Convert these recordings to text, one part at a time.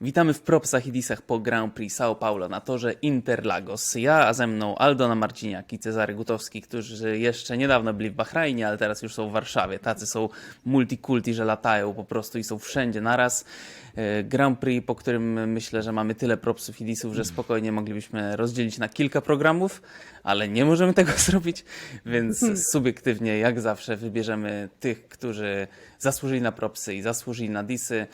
Witamy w propsach i disach po Grand Prix São Paulo na torze Interlagos. Ja, a ze mną Aldona Marciniak i Cezary Gutowski, którzy jeszcze niedawno byli w Bahrajnie, ale teraz już są w Warszawie. Tacy są multikulti, że latają po prostu i są wszędzie naraz. E, Grand Prix, po którym myślę, że mamy tyle propsów i disów, że spokojnie moglibyśmy rozdzielić na kilka programów, ale nie możemy tego zrobić, więc subiektywnie, jak zawsze, wybierzemy tych, którzy zasłużyli na propsy i zasłużyli na disy.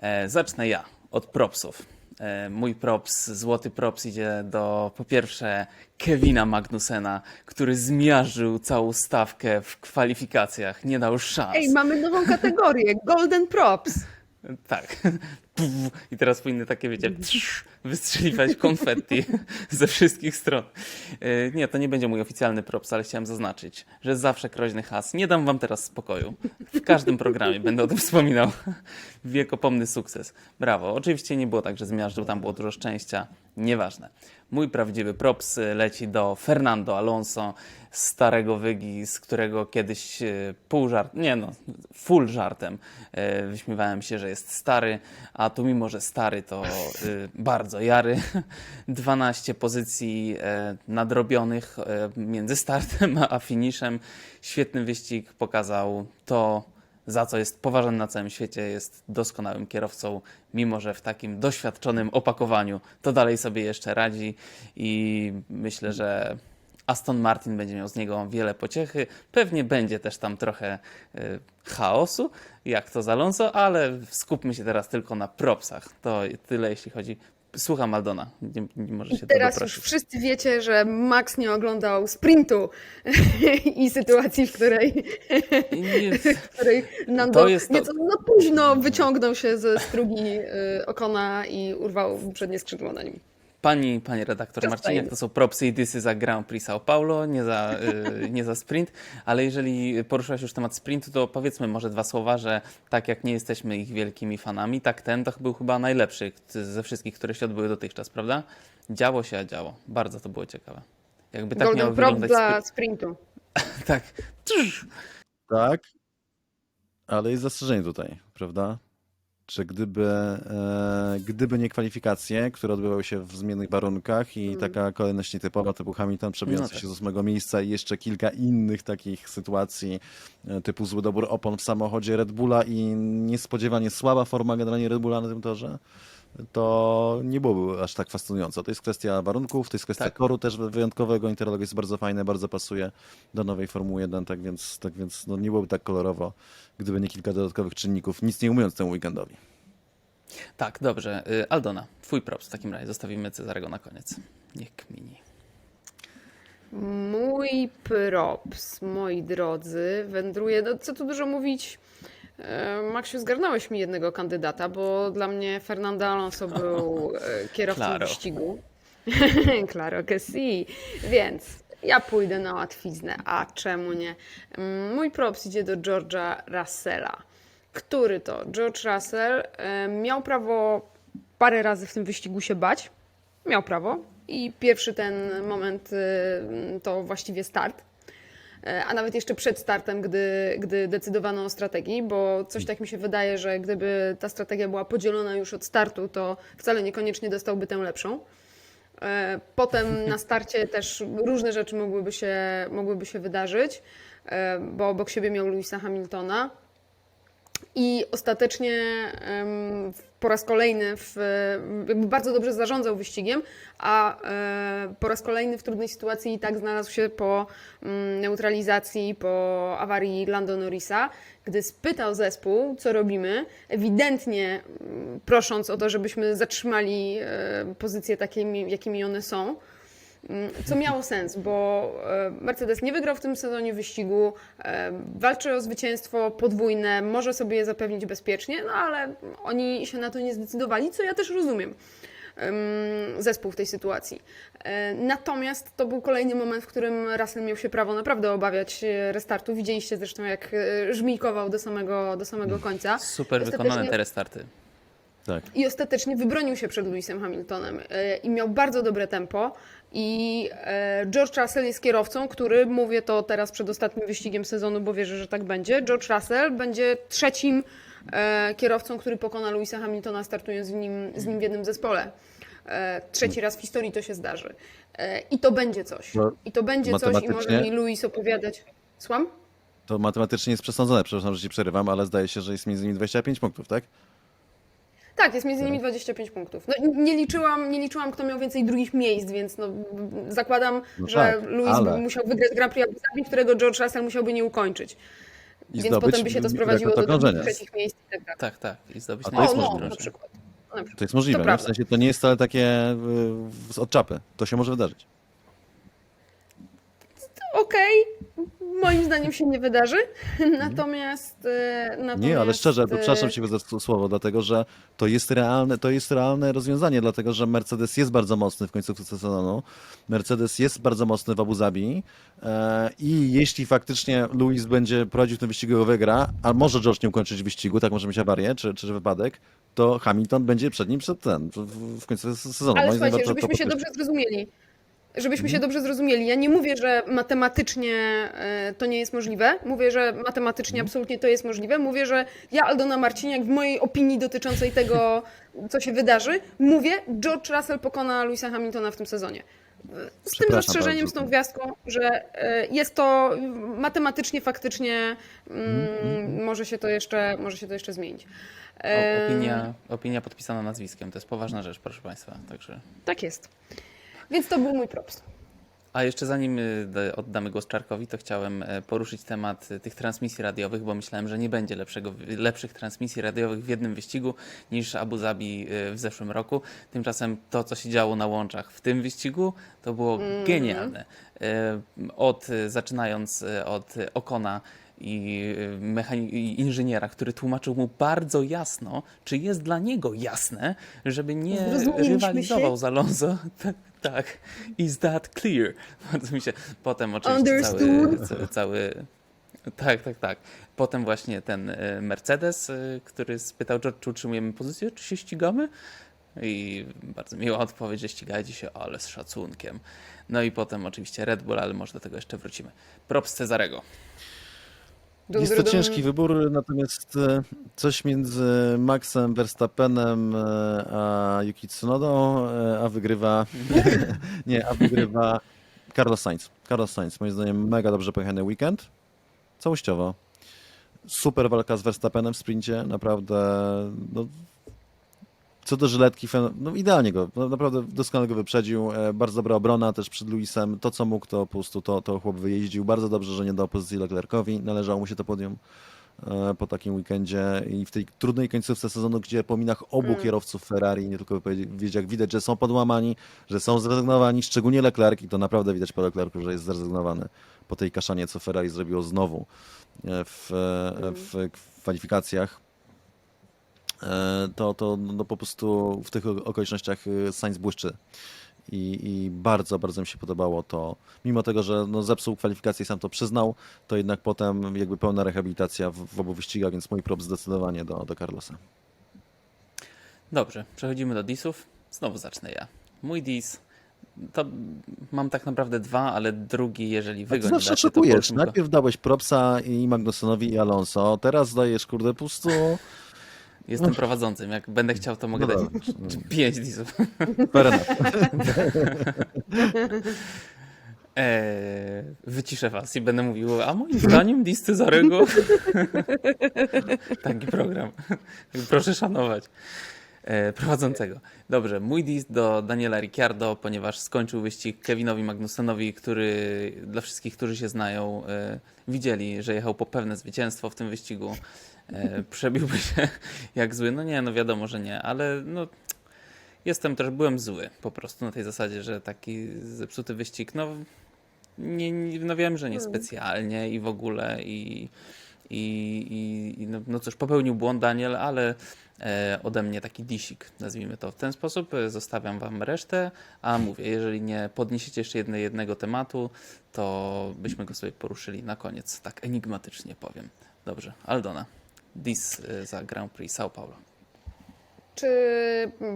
E, Zacznę ja od propsów. E, Mój props, złoty props idzie do po pierwsze Kevina Magnusena, który zmiażdżył całą stawkę w kwalifikacjach, nie dał szans. Ej, mamy nową kategorię, Golden Props. Tak. I teraz powinny takie, wiecie, wystrzeliwać konfetti ze wszystkich stron. E, Nie, to nie będzie mój oficjalny props, ale chciałem zaznaczyć, że zawsze groźny has. Nie dam wam teraz spokoju. W każdym programie będę o tym wspominał. Wiekopomny sukces. Brawo. Oczywiście nie było tak, że zmiażdżył, tam było dużo szczęścia. Nieważne. Mój prawdziwy props y, leci do Fernando Alonso, starego wygi, z którego kiedyś y, pół żart, nie no, full żartem y, wyśmiewałem się, że jest stary, a tu mimo, że stary, to y, bardzo jary. 12 pozycji e, nadrobionych e, między startem a finiszem. Świetny wyścig pokazał to, za co jest poważany na całym świecie, jest doskonałym kierowcą, mimo że w takim doświadczonym opakowaniu to dalej sobie jeszcze radzi i myślę, że Aston Martin będzie miał z niego wiele pociechy. Pewnie będzie też tam trochę y, chaosu, jak to z Alonso, ale skupmy się teraz tylko na propsach. To tyle, jeśli chodzi. Słucham Aldona, nie, nie może się I tego teraz już wszyscy wiecie, że Max nie oglądał sprintu i sytuacji, w której, w której Nando To jest to- nieco za późno wyciągnął się ze strugi y, Okona i urwał przednie skrzydło na nim. Pani, pani redaktor Just Marciniak, to są propsy i dysy za Grand Prix São Paulo, nie za, y, nie za sprint, ale jeżeli poruszyłaś już temat sprintu, to powiedzmy może dwa słowa, że tak jak nie jesteśmy ich wielkimi fanami, tak ten to był chyba najlepszy ze wszystkich, które się odbyły dotychczas, prawda? Działo się, a działo. Bardzo to było ciekawe. Jakby tak miał Golden Prop wyglądać dla sprint. sprintu. Tak. Tak, ale jest zastrzeżenie tutaj, prawda? Że gdyby, e, gdyby nie kwalifikacje, które odbywały się w zmiennych warunkach i taka kolejność nietypowa, typu Hamilton przebijący No tak. się z ósmego miejsca i jeszcze kilka innych takich sytuacji, e, typu zły dobór opon w samochodzie Red Bulla i niespodziewanie słaba forma generalnie Red Bulla na tym torze, to nie byłoby aż tak fascynująco. To jest kwestia warunków, to jest kwestia Tak. toru też wyjątkowego. Interlog jest bardzo fajny, bardzo pasuje do nowej Formuły 1, tak więc, tak więc no, nie byłoby tak kolorowo, gdyby nie kilka dodatkowych czynników, nic nie umując temu weekendowi. Tak, dobrze. Y, Aldona, twój props w takim razie. Zostawimy Cezarego na koniec. Niech kmini. Mój props, moi drodzy, wędruje, no co tu dużo mówić, Maksiu, zgarnąłeś mi jednego kandydata, bo dla mnie Fernando Alonso był e, kierowcą Claro. wyścigu. Claro que si. Więc ja pójdę na łatwiznę, a czemu nie? Mm, Mój props idzie do George'a Russella. Który to? George Russell e, miał prawo parę razy w tym wyścigu się bać. Miał prawo. I pierwszy ten moment to właściwie start. E, A nawet jeszcze przed startem, gdy, gdy decydowano o strategii, bo coś tak mi się wydaje, że gdyby ta strategia była podzielona już od startu, to wcale niekoniecznie dostałby tę lepszą. E, Potem na starcie też różne rzeczy mogłyby się, mogłyby się wydarzyć, e, bo obok siebie miał Louisa Hamiltona. I ostatecznie po raz kolejny w, bardzo dobrze zarządzał wyścigiem, a e, po raz kolejny w trudnej sytuacji i tak znalazł się po mm, neutralizacji, po awarii Lando Norrisa, gdy spytał zespół, co robimy, ewidentnie mm, prosząc o to, żebyśmy zatrzymali e, pozycje takimi, jakimi one są. Mm, Co miało sens, bo e, Mercedes nie wygrał w tym sezonie wyścigu, e, walczy o zwycięstwo podwójne, może sobie je zapewnić bezpiecznie, no ale oni się na to nie zdecydowali, co ja też rozumiem. em, Zespół w tej sytuacji. E, Natomiast to był kolejny moment, w którym Russell miał się prawo naprawdę obawiać restartu. Widzieliście zresztą, jak żmijkował do samego, do samego końca. Super wykonane te restarty. Tak. I ostatecznie wybronił się przed Lewisem Hamiltonem i miał bardzo dobre tempo. I e, George Russell jest kierowcą, który, mówię to teraz przed ostatnim wyścigiem sezonu, bo wierzę, że tak będzie. George Russell będzie trzecim e, kierowcą, który pokona Louisa Hamiltona startując z nim, z nim w jednym zespole. E, trzeci raz w historii to się zdarzy. I to będzie coś. No, I to będzie coś i może mi Louis opowiadać. Słucham? To matematycznie jest przesądzone, przepraszam, że ci przerywam, ale zdaje się, że jest między nimi 25 punktów, tak? Tak, jest między nimi 25 punktów. No, nie, liczyłam, nie liczyłam, kto miał więcej drugich miejsc, więc no, zakładam, No że tak, Louis ale- by musiał wygrać Grand Prix Abu Dhabi, którego George Russell musiałby nie ukończyć. I więc zdobyć potem by się to sprowadziło rekord do drugich, okrążenia. trzecich miejsc i tak dalej. Tak, tak. I zdobyć A to O, jest no, możliwe. na przykład. Na przykład. To jest możliwe, To nie? w prawda. sensie to nie jest wcale takie y, z- od czapy. To się może wydarzyć. Okej, moim zdaniem się nie wydarzy, natomiast, natomiast... Mhm. Nie, ale szczerze, e, przepraszam Cię za to słowo, dlatego że to jest realne, to jest realne rozwiązanie, dlatego że Mercedes jest bardzo mocny w końcówce sezonu. Mercedes jest bardzo mocny w Abu Zabi e, i jeśli faktycznie Lewis będzie prowadził ten wyścig i wygra, a może George nie ukończyć wyścigu, tak może mieć awarię czy, czy wypadek, to Hamilton będzie przed nim przed ten, w, w końcu sezonu. Ale Moim słuchajcie, żebyśmy się dobrze zrozumieli. Żebyśmy Mhm. się dobrze zrozumieli. Ja nie mówię, że matematycznie e, to nie jest możliwe. Mówię, że matematycznie Mhm. absolutnie to jest możliwe. Mówię, że ja, Aldona Marciniak, w mojej opinii dotyczącej tego, co się wydarzy, mówię, George Russell pokona Louisa Hamiltona w tym sezonie. Z tym zastrzeżeniem, bardzo. z tą gwiazdką, że e, jest to matematycznie, faktycznie Mhm, mm, może, się to jeszcze, może się to jeszcze zmienić. O, E, opinia, opinia podpisana nazwiskiem. To jest poważna rzecz, proszę Państwa. Także. Tak jest. Więc to był mój props. A jeszcze zanim y, oddamy głos Czarkowi, to chciałem e, poruszyć temat y, tych transmisji radiowych, bo myślałem, że nie będzie lepszego, lepszych transmisji radiowych w jednym wyścigu niż Abu Zabi y, w zeszłym roku. Tymczasem to, co się działo na łączach w tym wyścigu, to było genialne. E, Od, zaczynając od Okona i, inżyniera, który tłumaczył mu bardzo jasno, czy jest dla niego jasne, żeby nie rywalizował się? z Alonso. Tak. Is that clear? Bardzo mi się. Potem oczywiście cały, Understood. ca- cały. Tak, tak, tak. Potem właśnie ten y, Mercedes, y, który spytał George, czy utrzymujemy pozycję, czy się ścigamy? I bardzo miła odpowiedź, że ścigajcie się, ale z szacunkiem. No i potem oczywiście Red Bull, ale może do tego jeszcze wrócimy. Props Cezarego. Dum, Jest to dum. ciężki wybór, natomiast e, coś między Maxem Verstappenem e, a Yuki Tsunodą, e, a wygrywa nie, a wygrywa Carlos Sainz. Carlos Sainz, moim zdaniem mega dobrze pojechany weekend, całościowo. Super walka z Verstappenem w sprincie, naprawdę no, co do żyletki, no idealnie go, no, naprawdę doskonale go wyprzedził, e, bardzo dobra obrona też przed Luisem, to co mógł to po prostu to, to chłop wyjeździł, bardzo dobrze, że nie dał pozycji Leclercowi, należało mu się to podium e, po takim weekendzie i w tej trudnej końcówce sezonu, gdzie po minach obu Mm. kierowców Ferrari, nie tylko jak widać, że są podłamani, że są zrezygnowani, szczególnie Leclerc i to naprawdę widać po Leclercu, że jest zrezygnowany po tej kaszanie, co Ferrari zrobiło znowu e, w, e, w kwalifikacjach to, to no, po prostu w tych okolicznościach e, Sainz błyszczy. I, I bardzo, bardzo mi się podobało to. Mimo tego, że no, zepsuł kwalifikację i sam to przyznał, to jednak potem jakby pełna rehabilitacja w, w obu wyścigach, więc mój prop zdecydowanie do, do Carlosa. Dobrze, przechodzimy do disów. Znowu zacznę ja. Mój dis to mam tak naprawdę dwa, ale drugi, jeżeli wy go nie to go. Najpierw dałeś propsa i Magnusonowi i Alonso, teraz dajesz kurde pustu. Jestem prowadzącym. Jak będę chciał, to mogę No dać dobra. pięć disów. Fair enough. Eee, wyciszę was i będę mówił, a moim zdaniem dis Cezarego. Taki program. Proszę szanować. E, prowadzącego. Dobrze, mój dis do Daniela Ricciardo, ponieważ skończył wyścig Kevinowi Magnussenowi, który dla wszystkich, którzy się znają, e, widzieli, że jechał po pewne zwycięstwo w tym wyścigu. E, przebiłby się jak zły. No nie, no wiadomo, że nie, ale no jestem też, byłem zły po prostu na tej zasadzie, że taki zepsuty wyścig, no nie, nie, no wiem, że nie specjalnie i w ogóle i, i, i, no, no cóż, popełnił błąd Daniel, ale ode mnie taki disik, nazwijmy to w ten sposób. E, Zostawiam wam resztę, a mówię, jeżeli nie podniesiecie jeszcze jedne, jednego tematu, to byśmy go sobie poruszyli na koniec, tak enigmatycznie powiem. Dobrze, Aldona, dis e, za Grand Prix São Paulo. Czy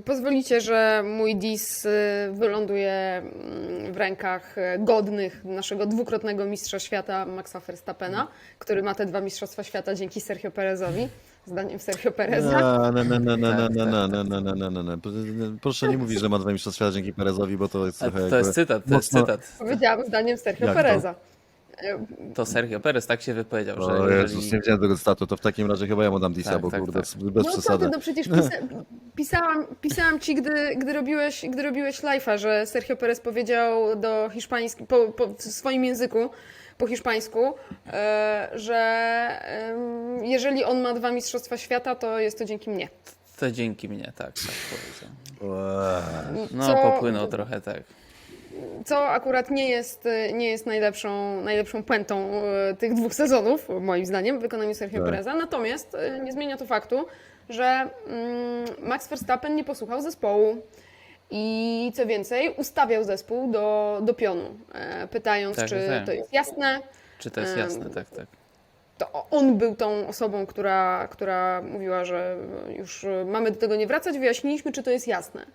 pozwolicie, że mój dis wyląduje mm, w rękach godnych naszego dwukrotnego mistrza świata Maxa Verstappena, który ma te dwa mistrzostwa świata dzięki Sergio Perezowi? Zdaniem Sergio Pereza. Proszę nie mówić, że ma dwa mistrzostwa świata dzięki Perezowi, bo to jest trochę to jakby jest cytat, to jest mocno- cytat. Powiedziałam zdaniem Sergio Jak to? Pereza. To Sergio Perez tak się wypowiedział, że O Jezus, jeżeli... nie widziałem tego statu, to w takim razie chyba ja mu dam disa, Tak, bo tak, kurde, tak. bez no co przesady. ty, no przecież pisa pisałam, pisałam ci, gdy, gdy robiłeś, gdy robiłeś live'a, że Sergio Perez powiedział do hiszpański, po, po w swoim języku, po hiszpańsku, e, że jeżeli on ma dwa mistrzostwa świata, to jest to dzięki mnie. To dzięki mnie, tak, tak powiedział. Eee, No, Co- popłynął trochę, tak. Co akurat nie jest, nie jest najlepszą, najlepszą puentą e, tych dwóch sezonów, moim zdaniem, w wykonaniu Sergio Tak. Pereza. Natomiast e, nie zmienia to faktu, że mm, Max Verstappen nie posłuchał zespołu. I co więcej, ustawiał zespół do, do pionu, e, pytając, Tak, czy tak. to jest jasne. Czy to jest jasne, tak, tak. To on był tą osobą, która, która mówiła, że już mamy do tego nie wracać. Wyjaśniliśmy, czy to jest jasne.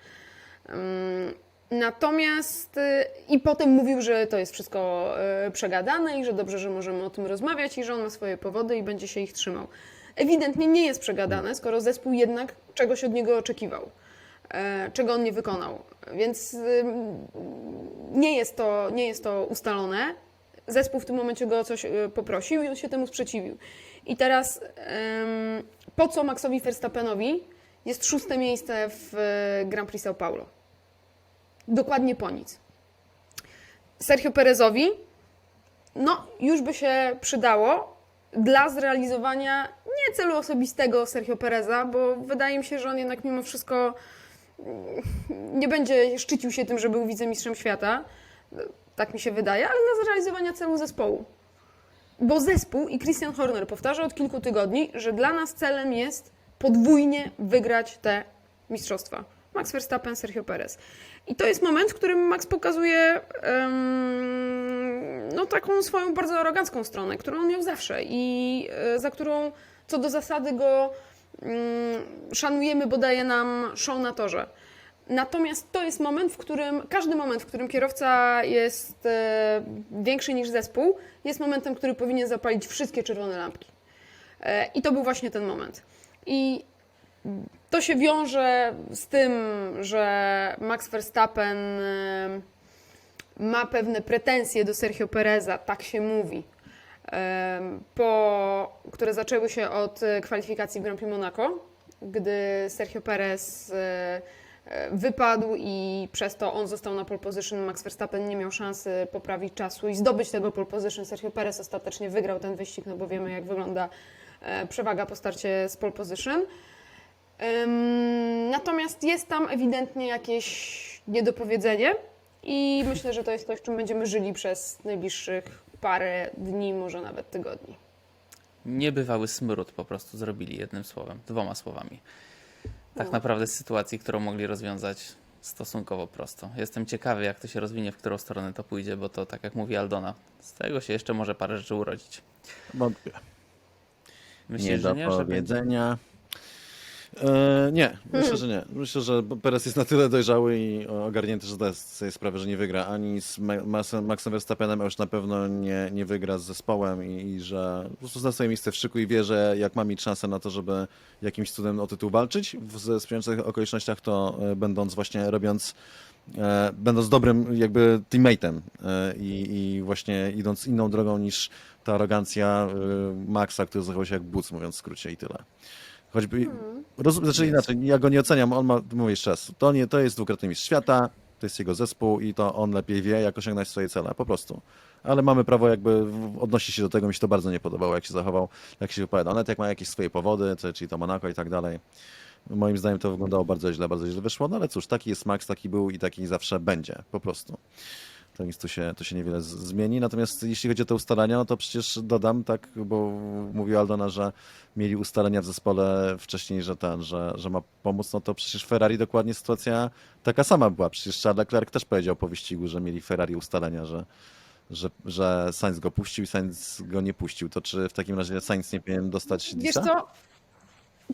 Natomiast y, i potem mówił, że to jest wszystko przegadane i że dobrze, że możemy o tym rozmawiać i że on ma swoje powody i będzie się ich trzymał. Ewidentnie nie jest przegadane, skoro zespół jednak czegoś od niego oczekiwał, e, czego on nie wykonał. Więc ym, nie jest to, nie jest to ustalone. Zespół w tym momencie go o coś y, poprosił i on się temu sprzeciwił. I teraz po co Maxowi Verstappenowi jest szóste miejsce w y, Grand Prix São Paulo? Dokładnie po nic. Sergio Perezowi, no już by się przydało dla zrealizowania nie celu osobistego Sergio Pereza, bo wydaje mi się, że on jednak mimo wszystko nie będzie szczycił się tym, że był wicemistrzem świata. Tak mi się wydaje, ale dla zrealizowania celu zespołu. Bo zespół i Christian Horner powtarza od kilku tygodni, że dla nas celem jest podwójnie wygrać te mistrzostwa. Max Verstappen, Sergio Perez. I to jest moment, w którym Max pokazuje em, no, taką swoją bardzo arogancką stronę, którą on miał zawsze i e, za którą co do zasady go szanujemy, bo daje nam show na torze. Natomiast to jest moment, w którym każdy moment, w którym kierowca jest e, większy niż zespół, jest momentem, który powinien zapalić wszystkie czerwone lampki. E, I to był właśnie ten moment. I to się wiąże z tym, że Max Verstappen e, ma pewne pretensje do Sergio Pereza, tak się mówi, po, które zaczęły się od e, kwalifikacji Grand Prix Monaco, gdy Sergio Perez e, e, wypadł i przez to on został na pole position. Max Verstappen nie miał szansy poprawić czasu i zdobyć tego pole position. Sergio Perez ostatecznie wygrał ten wyścig, no bo wiemy jak wygląda przewaga po starcie z pole position. Natomiast jest tam ewidentnie jakieś niedopowiedzenie i myślę, że to jest coś, czym będziemy żyli przez najbliższych parę dni, może nawet tygodni. Niebywały smród po prostu zrobili jednym słowem, dwoma słowami. Tak No. naprawdę z sytuacji, którą mogli rozwiązać stosunkowo prosto. Jestem ciekawy, jak to się rozwinie, w którą stronę to pójdzie, bo to, tak jak mówi Aldona, z tego się jeszcze może parę rzeczy urodzić. Wątpię. Myślisz, nie że do nie? Że będzie... powiedzenia. E, nie, myślę, że nie. Myślę, że Perez jest na tyle dojrzały i ogarnięty, że zdaje sobie sprawę, że nie wygra ani z Ma- Maxem Maxem Verstappenem, a już na pewno nie, nie wygra z zespołem i, i że po prostu zna swoje miejsce w szyku i wie, że jak ma mieć szansę na to, żeby jakimś cudem o tytuł walczyć w sprzyjających okolicznościach, to e, będąc właśnie robiąc e, będąc dobrym jakby teammateem e, i, i właśnie idąc inną drogą niż ta arogancja e, Maxa, który zachował się jak buc, mówiąc w skrócie i tyle. Choćby, rozum, znaczy inaczej, ja go nie oceniam, on ma, mówię jeszcze raz, to, nie, to jest dwukrotny mistrz świata, to jest jego zespół i to on lepiej wie, jak osiągnąć swoje cele, po prostu. Ale mamy prawo jakby odnosić się do tego, mi się to bardzo nie podobało, jak się zachował, jak się wypowiadał, nawet jak ma jakieś swoje powody, czy- czyli to Monaco i tak dalej. Moim zdaniem to wyglądało bardzo źle, bardzo źle wyszło, no ale cóż, taki jest Max, taki był i taki zawsze będzie, po prostu. To nic tu się, tu się niewiele z- zmieni. Natomiast jeśli chodzi o te ustalenia, no to przecież dodam, tak, bo mówiła Aldona, że mieli ustalenia w zespole wcześniej, że ten, że, że ma pomóc, no to przecież Ferrari dokładnie sytuacja taka sama była. Przecież Charles Leclerc też powiedział po wyścigu, że mieli Ferrari ustalenia, że, że, że Sainz go puścił i Sainz go nie puścił. To czy w takim razie Sainz nie powinien dostać Wiesz disa? co?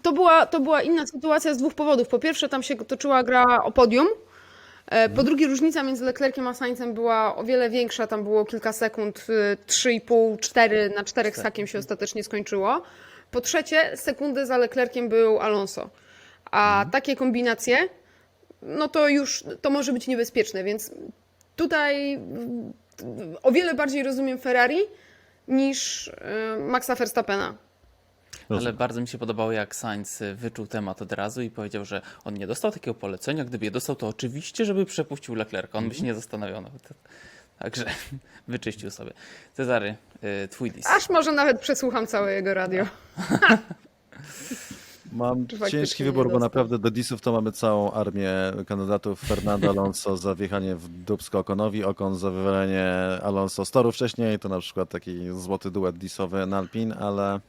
To była, to była inna sytuacja z dwóch powodów. Po pierwsze, tam się toczyła gra o podium. E, Po drugie, różnica między Leclerciem a Sainzem była o wiele większa. Tam było kilka sekund, y, 3,5, 4 na 4 z hakiem się ostatecznie skończyło. Po trzecie, sekundę za Leclerciem był Alonso. A takie kombinacje, no to już to może być niebezpieczne, więc tutaj mm, o wiele bardziej rozumiem Ferrari niż y, Maxa Verstappena. Ale bardzo mi się podobało, jak Sainz y, wyczuł temat od razu i powiedział, że on nie dostał takiego polecenia. Gdyby je dostał, to oczywiście, żeby przepuścił Leclerca. On by się nie zastanawiał nawet. Także wyczyścił sobie. Cezary, y, twój dis. Aż może nawet przesłucham całe jego radio. Mam ciężki wybór, bo naprawdę do disów to mamy całą armię kandydatów. Fernando Alonso za wjechanie w dubsko Okonowi, Okon za wywalenie Alonso z toru wcześniej, to na przykład taki złoty duet disowy na Alpin, ale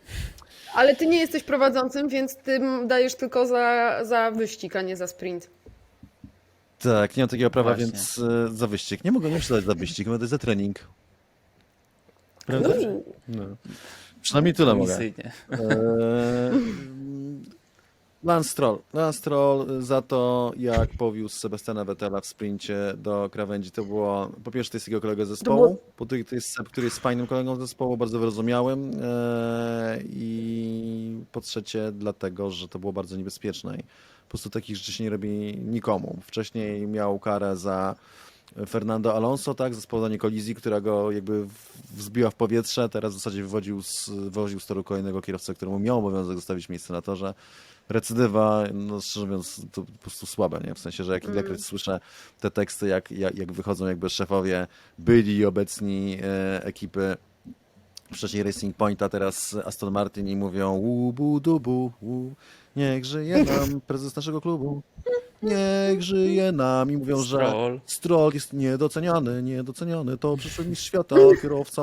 Ale ty nie jesteś prowadzącym, więc ty dajesz tylko za, za wyścig, a nie za sprint. tak, nie mam takiego prawa, Właśnie. więc e, za wyścig. Nie mogę nie przydać za wyścig, będę za trening. Prawda? Uuu. No. Przynajmniej tyle mogę. Misyjnie. Eee, Lance Stroll. Lance Stroll za to, jak powiózł Sebastiana Vettela w sprincie do krawędzi, to było, po pierwsze to jest jego kolega z zespołu, było- po drugie to jest Seb, który jest fajnym kolegą z zespołu, bardzo wyrozumiałym eee, i po trzecie dlatego, że to było bardzo niebezpieczne i po prostu takich rzeczy się nie robi nikomu. Wcześniej miał karę za Fernando Alonso, tak, za spowodowanie kolizji, która go jakby wzbiła w powietrze, teraz w zasadzie wywodził z, wywoził z toru kolejnego kierowcę, któremu miał obowiązek zostawić miejsce na torze. Recydywa, no szczerze mówiąc, to po prostu słabe, nie? W sensie, że jak ilekroć słyszę te teksty, jak, jak, jak wychodzą jakby szefowie byli i obecni e, ekipy wcześniej Racing Pointa, teraz Aston Martin i mówią łubu dubu, wu, niech żyje nam prezes naszego klubu, niech żyje nam i mówią, że Stroll. Jest niedoceniany, niedoceniany, to przyszły mistrz świata, kierowca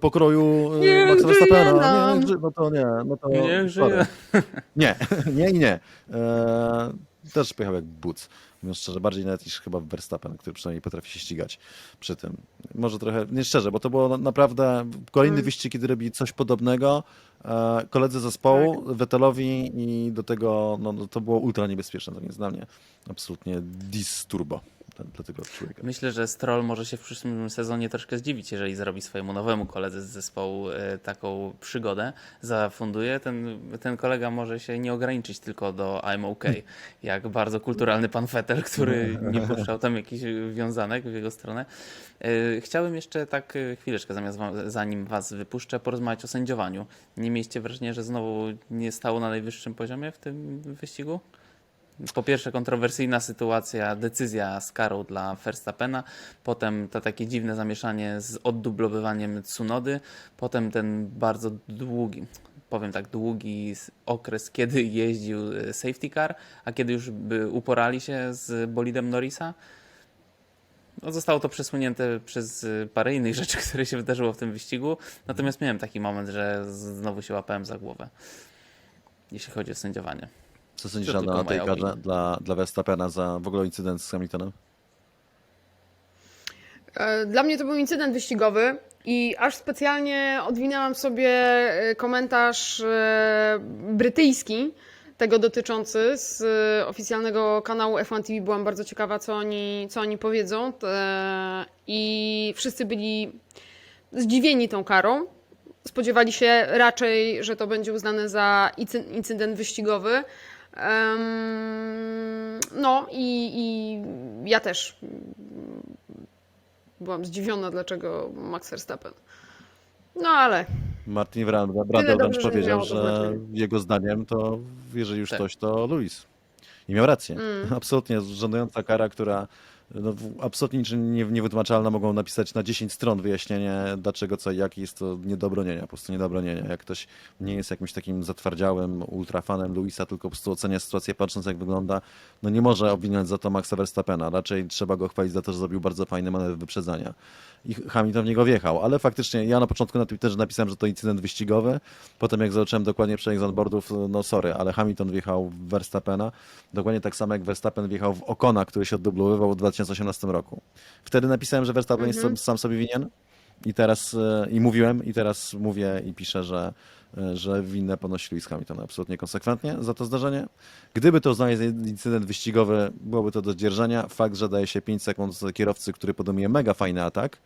pokroju e, Niech Maxa Verstappena, niech ży- no to nie, no to Niech sorry. żyje. Nie, nie i nie. E, też pojechał jak buc. Mówiąc szczerze, bardziej nawet niż chyba Verstappen, który przynajmniej potrafi się ścigać przy tym. Może trochę, nie szczerze, bo to było na- naprawdę kolejny Mm. wyścig, kiedy robi coś podobnego. E, koledzy zespołu, Tak. Vettelowi i do tego, no, no to było ultra niebezpieczne, to więc dla mnie absolutnie dis turbo dla, tego człowieka. Myślę, że Stroll może się w przyszłym sezonie troszkę zdziwić, jeżeli zrobi swojemu nowemu koledze z zespołu e, taką przygodę, zafunduje. Ten, ten kolega może się nie ograniczyć tylko do I'm OK, jak bardzo kulturalny pan Vettel, który nie puszczał tam jakichś wiązanek w jego stronę. E, Chciałem jeszcze tak e, chwileczkę, zamiast zanim was wypuszczę, porozmawiać o sędziowaniu. Nie mieliście wrażenia, że znowu nie stało na najwyższym poziomie w tym wyścigu? Po pierwsze kontrowersyjna sytuacja, decyzja z karą dla Verstappena, potem to takie dziwne zamieszanie z oddublowywaniem Tsunody, potem ten bardzo długi, powiem tak, długi okres, kiedy jeździł e, safety car, a kiedy już by uporali się z bolidem Norrisa. No, zostało to przesunięte przez e, parę innych rzeczy, które się wydarzyło w tym wyścigu. Natomiast miałem taki moment, że znowu się łapałem za głowę, jeśli chodzi o sędziowanie. Co sądzisz tylko o tej karze dla, dla Verstappena za w ogóle incydent z Hamiltonem? E, Dla mnie to był incydent wyścigowy i aż specjalnie odwinęłam sobie e, komentarz e, brytyjski, tego dotyczący z oficjalnego kanału F1 TV. Byłam bardzo ciekawa, co oni, co oni powiedzą. I wszyscy byli zdziwieni tą karą. Spodziewali się raczej, że to będzie uznane za incy- incydent wyścigowy. No i, i ja też byłam zdziwiona, dlaczego Max Verstappen. No ale Martin Brand- Brando wręcz że powiedział, że znaczenia. jego zdaniem to, jeżeli już Tak. ktoś, to Luis. I miał rację. Mm. Absolutnie żądająca kara, która no, absolutnie nie, niewytłumaczalna, mogą napisać na 10 stron wyjaśnienie, dlaczego, co i jak jest to nie do bronienia, po prostu nie do bronienia. Jak ktoś nie jest jakimś takim zatwardziałym ultrafanem Luisa, tylko po prostu ocenia sytuację patrząc jak wygląda, no nie może obwiniać za to Maxa Verstappena. Raczej trzeba go chwalić za to, że zrobił bardzo fajny manewr wyprzedzania. I Hamilton w niego wjechał, ale faktycznie ja na początku na Twitterze napisałem, że to incydent wyścigowy, potem jak zobaczyłem dokładnie przebieg z onboardów, no sorry, ale Hamilton wjechał w Verstappena, dokładnie tak samo jak Verstappen wjechał w Okona, który się oddublowywał w 2018 roku. Wtedy napisałem, że Verstappen jest sam, sobie winien i teraz, e, i mówiłem, i teraz mówię i piszę, że, e, że winę ponosi Lewis Hamilton absolutnie konsekwentnie za to zdarzenie. Gdyby to uznali za incydent wyścigowy, byłoby to do zdzierżenia. Fakt, że daje się 5 sekund kierowcy, który podejmuje mega fajny atak,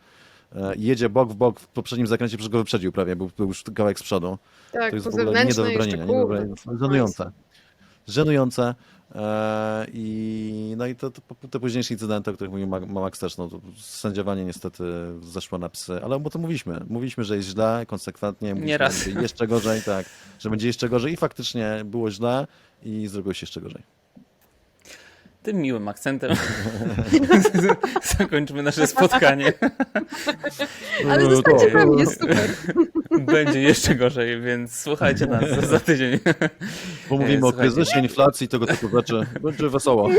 e, jedzie bok w bok w poprzednim zakręcie, przecież go wyprzedził prawie, był, był już kawałek z przodu. Tak, to jest w ogóle nie do wybronienia. Nie do wybronienia. Żenujące. Żenujące. E, I, no i to, to, te późniejsze incydenty, o których mówił Ma- Max też, no, to sędziowanie niestety zeszło na psy, ale bo to mówiliśmy. Mówiliśmy, że jest źle, konsekwentnie, mówiliśmy, że jeszcze gorzej, tak, że będzie jeszcze gorzej i faktycznie było źle i zrobiło się jeszcze gorzej. Tym miłym akcentem zakończmy nasze spotkanie. Ale zostańcie to- pewnie, super. Będzie jeszcze gorzej, więc słuchajcie nas za, za tydzień. Bo mówimy o Słuchajcie. kryzysie, inflacji, tego typu rzeczy. Będzie wesoło.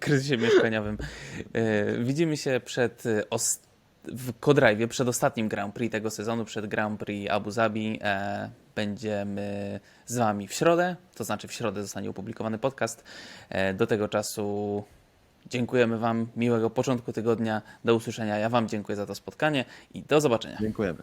kryzysie mieszkaniowym. E, Widzimy się przed e, os- w Kodrajwie, przed ostatnim Grand Prix tego sezonu, przed Grand Prix Abu Zabi. E, Będziemy z Wami w środę, to znaczy w środę zostanie opublikowany podcast. E, Do tego czasu dziękujemy Wam, miłego początku tygodnia, do usłyszenia. Ja Wam dziękuję za to spotkanie i do zobaczenia. Dziękujemy.